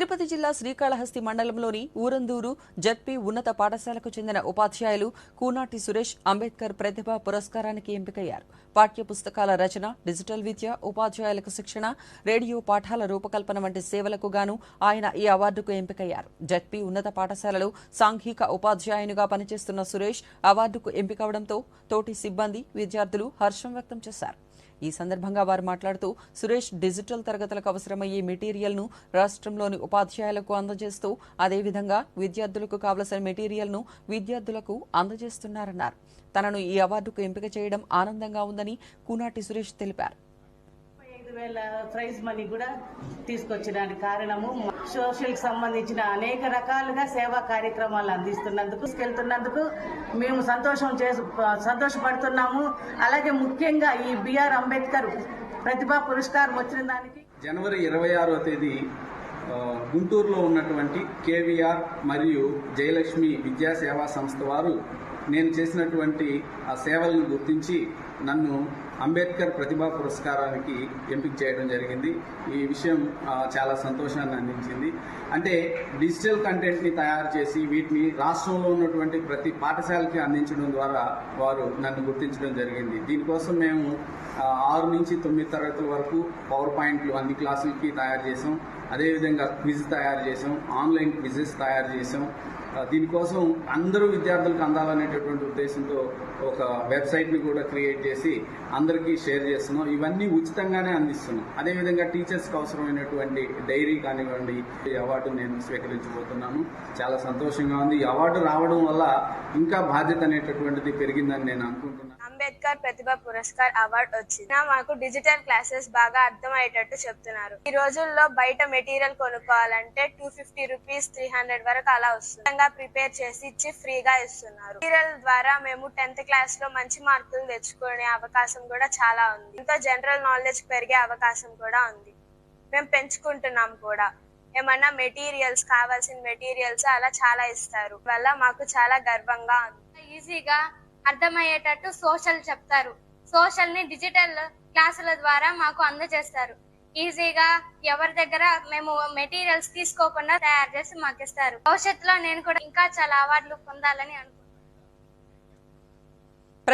తిరుపతి జిల్లా శ్రీకాళహస్తి మండలంలోని ఊరందూరు జడ్పీ ఉన్నత పాఠశాలకు చెందిన ఉపాధ్యాయులు కూనాటి సురేష్ అంబేద్కర్ ప్రతిభ పురస్కారానికి ఎంపికయ్యారు. పాఠ్య పుస్తకాల రచన డిజిటల్ విద్య ఉపాధ్యాయులకు శిక్షణ రేడియో పాఠాల రూపకల్పన వంటి సేవలకు గాను ఆయన ఈ అవార్డుకు ఎంపికయ్యారు. జడ్పీ ఉన్నత పాఠశాలలో సాంఘిక ఉపాధ్యాయునిగా పనిచేస్తున్న సురేష్ అవార్డుకు ఎంపికవడంతో తోటి సిబ్బంది విద్యార్థులు హర్షం వ్యక్తం చేశారు. ఈ సందర్భంగా వారు మాట్లాడుతూ సురేష్ డిజిటల్ తరగతులకు అవసరమయ్యే మెటీరియల్ను రాష్ట్రంలోని ఉపాధ్యాయులకు అందజేస్తూ అదేవిధంగా విద్యార్థులకు కావలసిన మెటీరియల్ను విద్యార్థులకు అందజేస్తున్నారన్నారు. తనను ఈ అవార్డుకు ఎంపిక చేయడం ఆనందంగా ఉందని కూనాటి సురేష్ తెలిపారు. ఐదు వేల ప్రైజ్ మనీ కూడా తీసుకొచ్చడానికి కారణము సోషల్ సంబంధించిన అనేక రకాలుగా సేవా కార్యక్రమాలు అందిస్తున్నందుకు తీసుకెళ్తున్నందుకు మేము సంతోషం చేసు సంతోషపడుతున్నాము. అలాగే ముఖ్యంగా ఈ బిఆర్ అంబేద్కర్ ప్రతిభా పురస్కారం వచ్చిన దానికి జనవరి ఇరవై ఆరో తేదీ గుంటూరులో ఉన్నటువంటి కేవీఆర్ మరియు జయలక్ష్మి విద్యా సేవా సంస్థ వారు నేను చేసినటువంటి ఆ సేవలను గుర్తించి నన్ను అంబేద్కర్ ప్రతిభా పురస్కారానికి ఎంపిక చేయడం జరిగింది. ఈ విషయం చాలా సంతోషాన్ని అందించింది. అంటే డిజిటల్ కంటెంట్ని తయారు చేసి వీటిని రాష్ట్రంలో ఉన్నటువంటి ప్రతి పాఠశాలకి అందించడం ద్వారా వారు నన్ను గుర్తించడం జరిగింది. దీనికోసం మేము ఆరు నుంచి తొమ్మిది తరగతుల వరకు పవర్ పాయింట్లు అన్ని క్లాసులకి తయారు చేసాం. అదేవిధంగా క్విజ్ తయారు చేసాం. ఆన్లైన్ క్విజెస్ తయారు చేసాం. దీనికోసం అందరూ విద్యార్థులకు అందాలనేటటువంటి ఉద్దేశంతో ఒక వెబ్సైట్ని కూడా క్రియేట్ చేసి అందరికీ షేర్ చేస్తున్నాం. ఇవన్నీ ఉచితంగానే అందిస్తున్నాం. అదేవిధంగా టీచర్స్కి అవసరమైనటువంటి డైరీ కానివ్వండి ఈ అవార్డు నేను స్వీకరించబోతున్నాను. చాలా సంతోషంగా ఉంది. ఈ అవార్డు రావడం వల్ల ఇంకా బాధ్యత అనేటటువంటిది పెరిగిందని నేను అనుకుంటున్నాను. అంబేద్కర్ ప్రతిభ పురస్కార్ అవార్డు వచ్చింది. మాకు డిజిటల్ క్లాసెస్ బాగా అర్థమయ్యేటట్టు చెప్తున్నారు. ఈ రోజుల్లో బయట మెటీరియల్ కొనుక్కోవాలంటే two fifty rupees three hundred వరకు అలా వస్తుంది. విధంగా ప్రిపేర్ చేసి ఇచ్చి ఫ్రీగా ఇస్తున్నారు. సీరియల్ ద్వారా మేము టెన్త్ క్లాస్లో మంచి మార్కులు తెచ్చుకునే అవకాశం కూడా చాలా ఉంది. ఎంతో జనరల్ నాలెడ్జ్ పెరిగే అవకాశం కూడా ఉంది. మేము పెంచుకుంటున్నాం కూడా. ఏమన్నా మెటీరియల్స్ కావాల్సిన మెటీరియల్స్ అలా చాలా ఇస్తారు. వల్ల మాకు చాలా గర్వంగా ఉంది. ఈజీగా అర్థమయ్యేటట్టు సోషల్ చెప్తారు. సోషల్ని డిజిటల్ క్లాసుల ద్వారా మాకు అందజేస్తారు. ఈజీగా ఎవరి దగ్గర మేము మెటీరియల్స్ తీసుకోకుండా తయారు చేసి మాకు ఇస్తారు. భవిష్యత్తులో నేను కూడా ఇంకా చాలా అవార్డులు పొందాలని అనుకుంటున్నాను.